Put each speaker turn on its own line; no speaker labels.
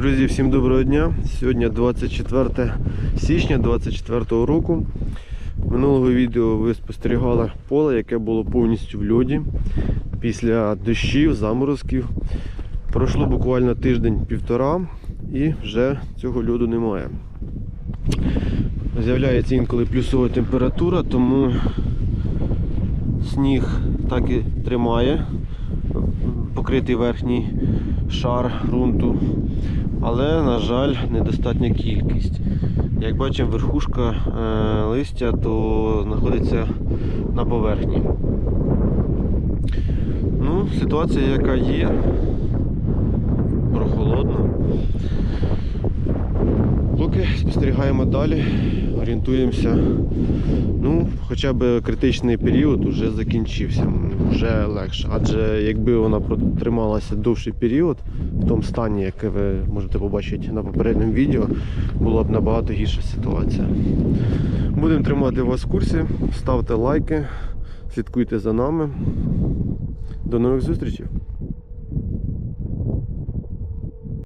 Друзі, всім доброго дня. Сьогодні 24 січня 24 року. Минулого відео ви спостерігали поле, яке було повністю в льоді після дощів, заморозків. Пройшло буквально тиждень-півтора і вже цього льоду немає. З'являється інколи плюсова температура, тому сніг так і тримає покритий верхній шар ґрунту. Але, на жаль, недостатня кількість. Як бачимо, верхушка е, листя то знаходиться на поверхні. Ну, ситуація яка є, прохолодно. Поки спостерігаємо далі, орієнтуємося. Ну, хоча б критичний період вже закінчився, вже легше. Адже якби вона протрималася довший період, в тому стані, яке ви можете побачити на попередньому відео, була б набагато гірша ситуація. Будемо тримати вас в курсі, ставте лайки, слідкуйте за нами. До нових зустрічей!